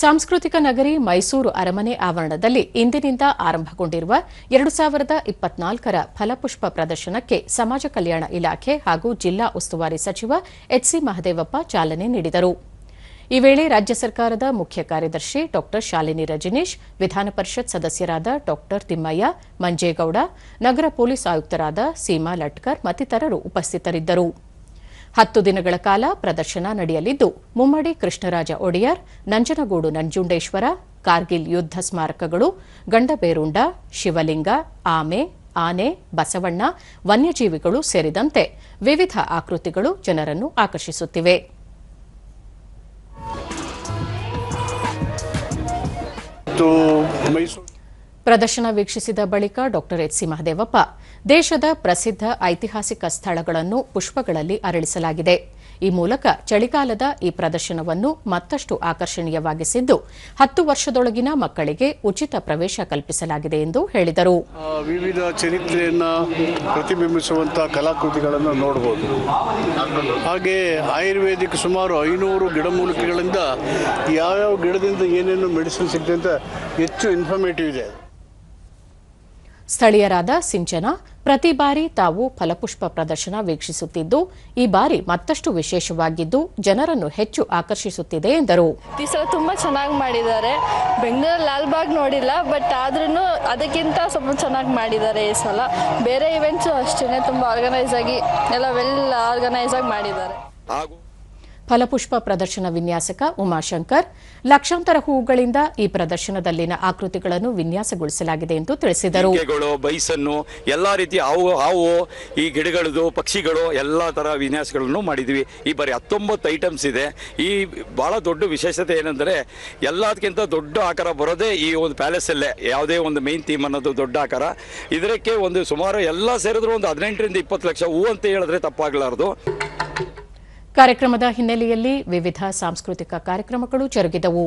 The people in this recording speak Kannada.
ಸಾಂಸ್ಕೃತಿಕ ನಗರಿ ಮೈಸೂರು ಅರಮನೆ ಆವರಣದಲ್ಲಿ ಇಂದಿನಿಂದ ಆರಂಭಗೊಂಡಿರುವ ಎರಡು ಸಾವಿರದ ಇಪ್ಪತ್ನಾಲ್ಕರ ಫಲಪುಷ್ಪ ಪ್ರದರ್ಶನಕ್ಕೆ ಸಮಾಜ ಕಲ್ಯಾಣ ಇಲಾಖೆ ಹಾಗೂ ಜಿಲ್ಲಾ ಉಸ್ತುವಾರಿ ಸಚಿವ ಎಚ್ಸಿ ಮಹದೇವಪ್ಪ ಚಾಲನೆ ನೀಡಿದರು. ಈ ವೇಳೆ ರಾಜ್ಯ ಸರ್ಕಾರದ ಮುಖ್ಯ ಕಾರ್ಯದರ್ಶಿ ಡಾ ಶಾಲಿನಿ ರಜನೀಶ್, ವಿಧಾನ ಪರಿಷತ್ ಸದಸ್ಯರಾದ ಡಾ ತಿಮ್ಮಯ್ಯ, ಮಂಜೇಗೌಡ, ನಗರ ಪೊಲೀಸ್ ಆಯುಕ್ತರಾದ ಸೀಮಾ ಲಟ್ಕರ್ ಮತ್ತಿತರರು ಉಪಸ್ಥಿತರಿದ್ದರು. ಹತ್ತು ದಿನಗಳ ಕಾಲ ಪ್ರದರ್ಶನ ನಡೆಯಲಿದ್ದು, ಮುಮ್ಮಡಿ ಕೃಷ್ಣರಾಜ ಒಡೆಯರ್, ನಂಜನಗೂಡು ನಂಜುಂಡೇಶ್ವರ, ಕಾರ್ಗಿಲ್ ಯುದ್ಧ ಸ್ಮಾರಕಗಳು, ಗಂಡಬೇರುಂಡ, ಶಿವಲಿಂಗ, ಆಮೆ, ಆನೆ, ಬಸವಣ್ಣ, ವನ್ಯಜೀವಿಗಳು ಸೇರಿದಂತೆ ವಿವಿಧ ಆಕೃತಿಗಳು ಜನರನ್ನು ಆಕರ್ಷಿಸುತ್ತಿವೆ. ಪ್ರದರ್ಶನ ವೀಕ್ಷಿಸಿದ ಬಳಿಕ ಡಾ ಎಚ್ಸಿ ಮಹದೇವಪ್ಪ, ದೇಶದ ಪ್ರಸಿದ್ಧ ಐತಿಹಾಸಿಕ ಸ್ಥಳಗಳನ್ನು ಪುಷ್ಪಗಳಲ್ಲಿ ಅರಳಿಸಲಾಗಿದೆ. ಈ ಮೂಲಕ ಚಳಿಗಾಲದ ಈ ಪ್ರದರ್ಶನವನ್ನು ಮತ್ತಷ್ಟು ಆಕರ್ಷಣೀಯವಾಗಿಸಿದ್ದು, ಹತ್ತು ವರ್ಷದೊಳಗಿನ ಮಕ್ಕಳಿಗೆ ಉಚಿತ ಪ್ರವೇಶ ಕಲ್ಪಿಸಲಾಗಿದೆ ಎಂದು ಹೇಳಿದರು. ವಿವಿಧ ಚರಿತ್ರೆಯನ್ನು ಪ್ರತಿಬಿಂಬಿಸುವಂತಹ ಕಲಾಕೃತಿಗಳನ್ನು ನೋಡಬಹುದು ಹಾಗೆ ಆಯುರ್ವೇದಿಕ್ ಸುಮಾರು ಐನೂರು ಗಿಡಮೂಲಿಕೆಗಳಿಂದ ಯಾವ್ಯಾವ ಗಿಡದಿಂದ ಏನೇನು ಮೆಡಿಸಿನ್ ಸಿಗ್ತದೆ ಅಂತ ಹೆಚ್ಚು ಇನ್ಫಾರ್ಮೇಟಿವ್ ಇದೆ. ಸ್ಥಳೀಯರಾದ ಸಿಂಚನ ಪ್ರತಿ ಬಾರಿ ತಾವು ಫಲಪುಷ್ಪ ಪ್ರದರ್ಶನ ವೀಕ್ಷಿಸುತ್ತಿದ್ದು ಈ ಬಾರಿ ಮತ್ತಷ್ಟು ವಿಶೇಷವಾಗಿದ್ದು ಜನರನ್ನು ಹೆಚ್ಚು ಆಕರ್ಷಿಸುತ್ತಿದೆ ಎಂದರು. ಈ ಸಲ ತುಂಬಾ ಚೆನ್ನಾಗಿ ಮಾಡಿದ್ದಾರೆ. ಬೆಂಗಳೂರು ಲಾಲ್ಬಾಗ್ ನೋಡಿಲ್ಲ ಬಟ್ ಆದ್ರೂ ಅದಕ್ಕಿಂತ ಸ್ವಲ್ಪ ಚೆನ್ನಾಗಿ ಮಾಡಿದ್ದಾರೆ ಈ ಸಲ. ಬೇರೆ ಇವೆಂಟ್ಸು ಅಷ್ಟೇ ತುಂಬಾ ಆರ್ಗನೈಸ್ ಆಗಿ ಎಲ್ಲ ವೆಲ್ ಆರ್ಗನೈಸ್ ಆಗಿ ಮಾಡಿದ್ದಾರೆ. ಫಲಪುಷ್ಪ ಪ್ರದರ್ಶನ ವಿನ್ಯಾಸಕ ಉಮಾಶಂಕರ್, ಲಕ್ಷಾಂತರ ಹೂವುಗಳಿಂದ ಈ ಪ್ರದರ್ಶನದಲ್ಲಿನ ಆಕೃತಿಗಳನ್ನು ವಿನ್ಯಾಸಗೊಳಿಸಲಾಗಿದೆ ಎಂದು ತಿಳಿಸಿದರು. ಬೈಸನ್ನು, ಎಲ್ಲಾ ರೀತಿಯ ಹಾವು ಹಾವು, ಈ ಗಿಡಗಳದು, ಪಕ್ಷಿಗಳು, ಎಲ್ಲ ತರ ವಿನ್ಯಾಸಗಳನ್ನು ಮಾಡಿದ್ವಿ. ಈ ಬಾರಿ ಹತ್ತೊಂಬತ್ತು ಐಟಮ್ಸ್ ಇದೆ. ಈ ಬಹಳ ದೊಡ್ಡ ವಿಶೇಷತೆ ಏನಂದ್ರೆ, ಎಲ್ಲದಕ್ಕಿಂತ ದೊಡ್ಡ ಆಕಾರ ಬರೋದೇ ಈ ಒಂದು ಪ್ಯಾಲೇಸ್ ಅಲ್ಲೇ ಯಾವುದೇ ಒಂದು ಮೈನ್ ಥೀಮ್ ಅನ್ನೋದು ದೊಡ್ಡ ಆಕಾರ. ಇದಕ್ಕೆ ಒಂದು ಸುಮಾರು ಎಲ್ಲ ಸೇರಿದ್ರು ಒಂದು ಹದಿನೆಂಟರಿಂದ ಇಪ್ಪತ್ತು ಲಕ್ಷ ಹೂ ಅಂತ ಹೇಳಿದ್ರೆ ತಪ್ಪಾಗಲಾರದು. ಕಾರ್ಯಕ್ರಮದ ಹಿನ್ನೆಲೆಯಲ್ಲಿ ವಿವಿಧ ಸಾಂಸ್ಕೃತಿಕ ಕಾರ್ಯಕ್ರಮಗಳು ಜರುಗಿದವು.